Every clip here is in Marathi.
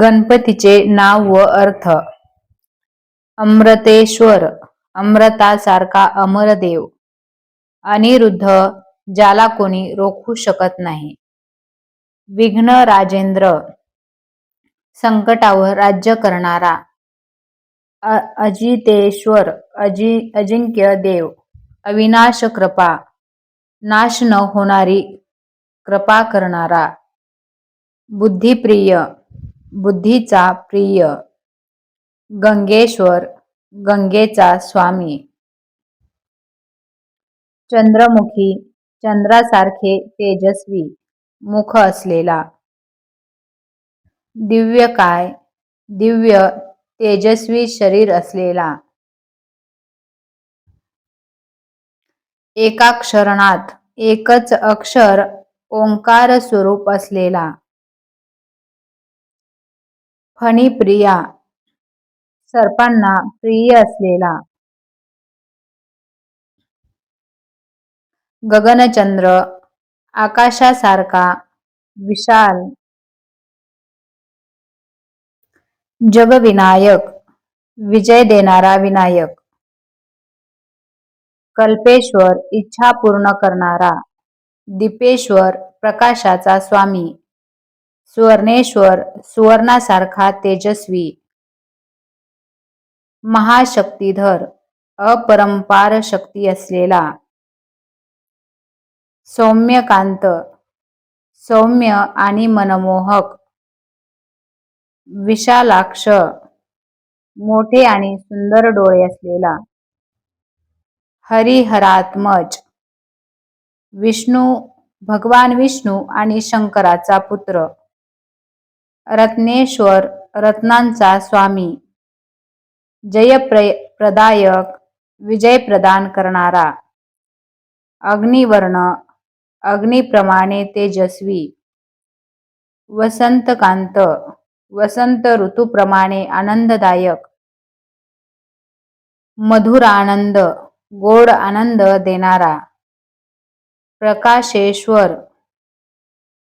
गणपतीचे नाव व अर्थ. अमृतेश्वर अमृतासारखा अमरदेव. अनिरुद्ध ज्याला कोणी रोखू शकत नाही. विघ्न राजेंद्र संकटावर राज्य करणारा. अ- अजितेश्वर अजि अजिंक्य देव. अविनाश कृपा नाश न होणारी कृपा करणारा. बुद्धिप्रिय बुद्धीचा प्रिय गंगेश्वर गंगेचा स्वामी. चंद्रमुखी चंद्रासारखे तेजस्वी मुख असलेला. दिव्य काय? दिव्य तेजस्वी शरीर असलेला. एका क्षरणात एकच अक्षर ओंकार स्वरूप असलेला. फणीप्रिया. सर्पांना प्रिय असलेला. गगनचंद्र. आकाशासारखा विशाल. जगविनायक. विजय देणारा विनायक. कल्पेश्वर इच्छा पूर्ण करणारा. दीपेश्वर प्रकाशाचा स्वामी. सुवर्णेश्वर सुवर्णासारखा तेजस्वी. महाशक्तीधर अपरंपार शक्ती असलेला. सौम्यकांत सौम्य आणि मनमोहक. विशालाक्ष मोठे आणि सुंदर डोळे असलेला. हरिहरात्मज विष्णू भगवान विष्णू आणि शंकराचा पुत्र. रत्नेश्वर रत्नांचा स्वामी. जयप्र प्रदायक विजय प्रदान करणारा. अग्निवर्ण अग्निप्रमाणे तेजस्वी. वसंतकांत वसंत ऋतूप्रमाणे आनंददायक. मधुर आनंद गोड आनंद देणारा. प्रकाशेश्वर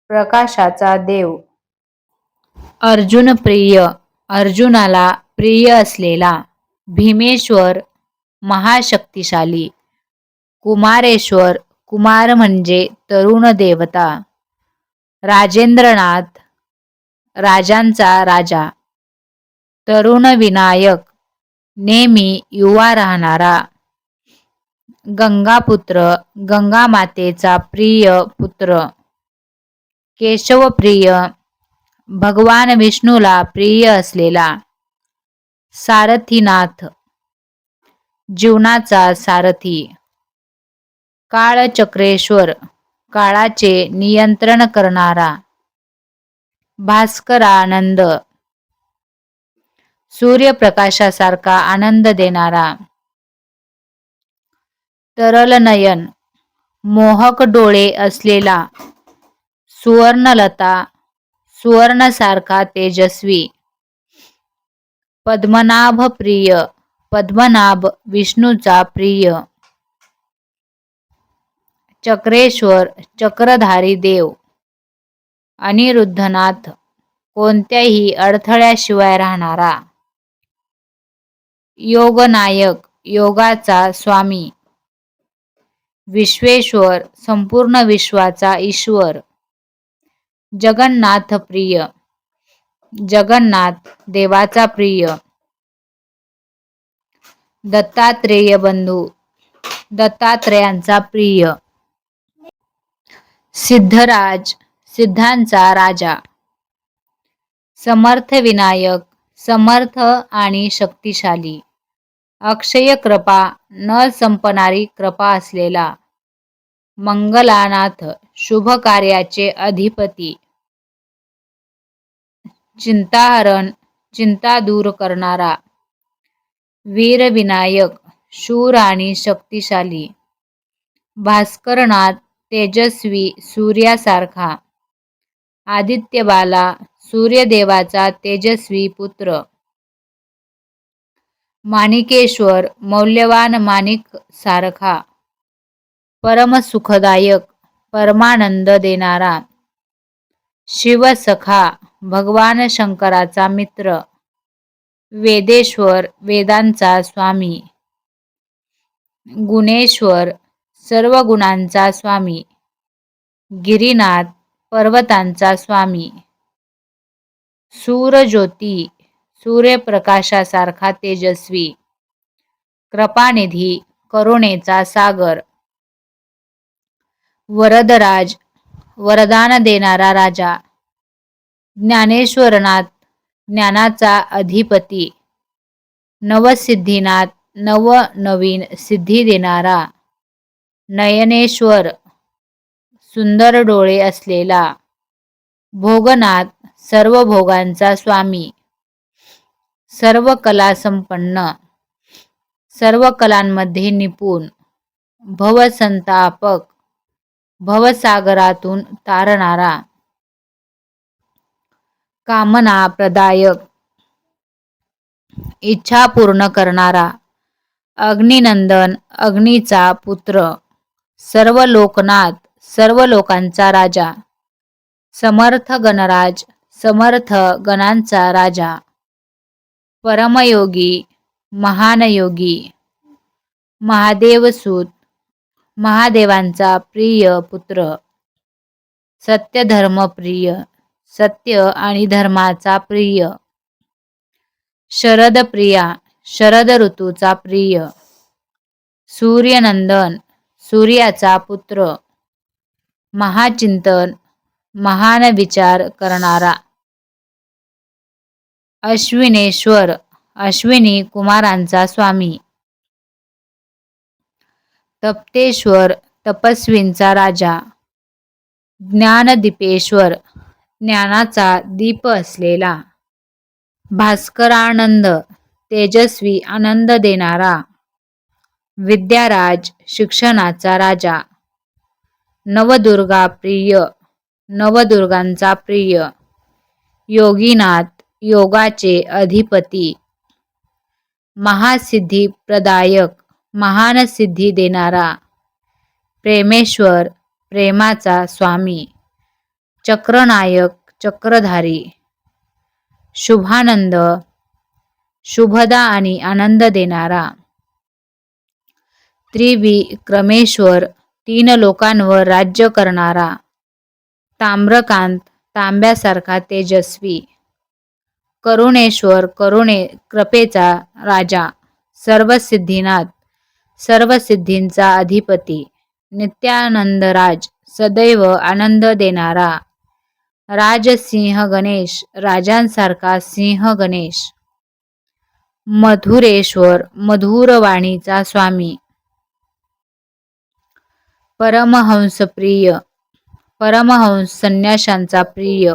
प्रकाशाचा देव. अर्जुन प्रिय अर्जुनाला प्रिय असलेला भीमेश्वर महाशक्तिशाली. कुमारेश्वर कुमार म्हणजे तरुण देवता. राजेंद्रनाथ राजांचा राजा. तरुण विनायक नेहमी युवा राहणारा. गंगापुत्र गंगामातेचा प्रिय पुत्र. केशवप्रिय भगवान विष्णूला प्रिय असलेला सारथीनाथ. जीवनाचा सारथी. काळचक्रेश्वर काळाचे नियंत्रण करणारा भास्करानंद. सूर्यप्रकाशासारखा आनंद देणारा तरलनयन मोहक डोळे असलेला सुवर्णलता सुवर्णसारखा तेजस्वी. पद्मनाभ प्रिय पद्मनाभ विष्णूचा प्रिय. चक्रेश्वर चक्रधारी देव. अनिरुद्धनाथ कोणत्याही अडथळ्याशिवाय राहणारा. योगनायक योगाचा स्वामी. विश्वेश्वर संपूर्ण विश्वाचा ईश्वर. जगन्नाथ प्रिय जगन्नाथ देवाचा प्रिय दत्तात्रेय बंधू दत्तात्रेयांचा प्रिय सिद्धराज सिद्धांचा राजा समर्थ विनायक समर्थ आणि शक्तिशाली अक्षय कृपा न संपणारी कृपा असलेला मंगलानाथ शुभ कार्याचे अधिपती चिंताहरण चिंता दूर करणारा. वीरविनायक शूर आणि शक्तिशाली. भास्करनाथ तेजस्वी सूर्यासारखा. आदित्यबाला सूर्यदेवाचा तेजस्वी पुत्र. माणिकेश्वर मौल्यवान माणिक सारखा. परमसुखदायक परमानंद देणारा. शिवसखा भगवान शंकराचा मित्र वेदेश्वर वेदांचा स्वामी गुणेश्वर सर्व गुणांचा स्वामी गिरीनाथ पर्वतांचा स्वामी सूरज्योती सूर्यप्रकाशासारखा तेजस्वी कृपानिधी करुणेचा सागर वरदराज वरदान देणारा राजा ज्ञानेश्वरनाथ ज्ञानाचा अधिपती. नवसिद्धीनाथ नव नवीन सिद्धी देणारा. नयनेश्वर सुंदर डोळे असलेला. भोगनाथ सर्व भोगांचा स्वामी. सर्व कला संपन्न. सर्व कलांमध्ये निपुण. भवसंतापक. भवसागरातून तारणारा. कामना प्रदायक. इच्छा पूर्ण करणारा. अग्निनंदन अग्नीचा पुत्र. सर्व लोकनाथ सर्व लोकांचा राजा. समर्थ गणराज समर्थ गणांचा राजा. परमयोगी महान योगी महादेवसूत महादेवांचा प्रिय पुत्र. सत्यधर्मप्रिय. सत्य आणि धर्माचा प्रिय. शरद प्रिया शरद ऋतूचा प्रिय. सूर्यनंदन सूर्याचा पुत्र. महाचिंतन महान विचार करणारा. अश्विनेश्वर अश्विनी कुमारांचा स्वामी. तप्तेश्वर तपस्वींचा राजा. ज्ञानदीपेश्वर ज्ञानाचा दीप असलेला. भास्करानंद तेजस्वी आनंद देणारा. विद्याराज शिक्षणाचा राजा. नवदुर्गा प्रिय नवदुर्गांचा प्रिय. योगीनाथ योगाचे अधिपती. महासिद्धी प्रदायक महान सिद्धी देणारा. प्रेमेश्वर प्रेमाचा स्वामी. चक्रनायक चक्रधारी शुभानंद शुभदा आणि आनंद देणारा. त्रिविक्रमेश्वर तीन लोकांवर राज्य करणारा. ताम्रकांत तांब्यासारखा तेजस्वी. करुणेश्वर करुणे कृपेचा राजा. सर्व सिद्धीनाथ सर्व सिद्धींचा अधिपती. नित्यानंदराज सदैव आनंद देणारा. राजसिंह गणेश राजांसारखा सिंह गणेश. मधुरेश्वर मधुरवाणीचा स्वामी. परमहंस प्रिय परमहंस संन्याशांचा प्रिय.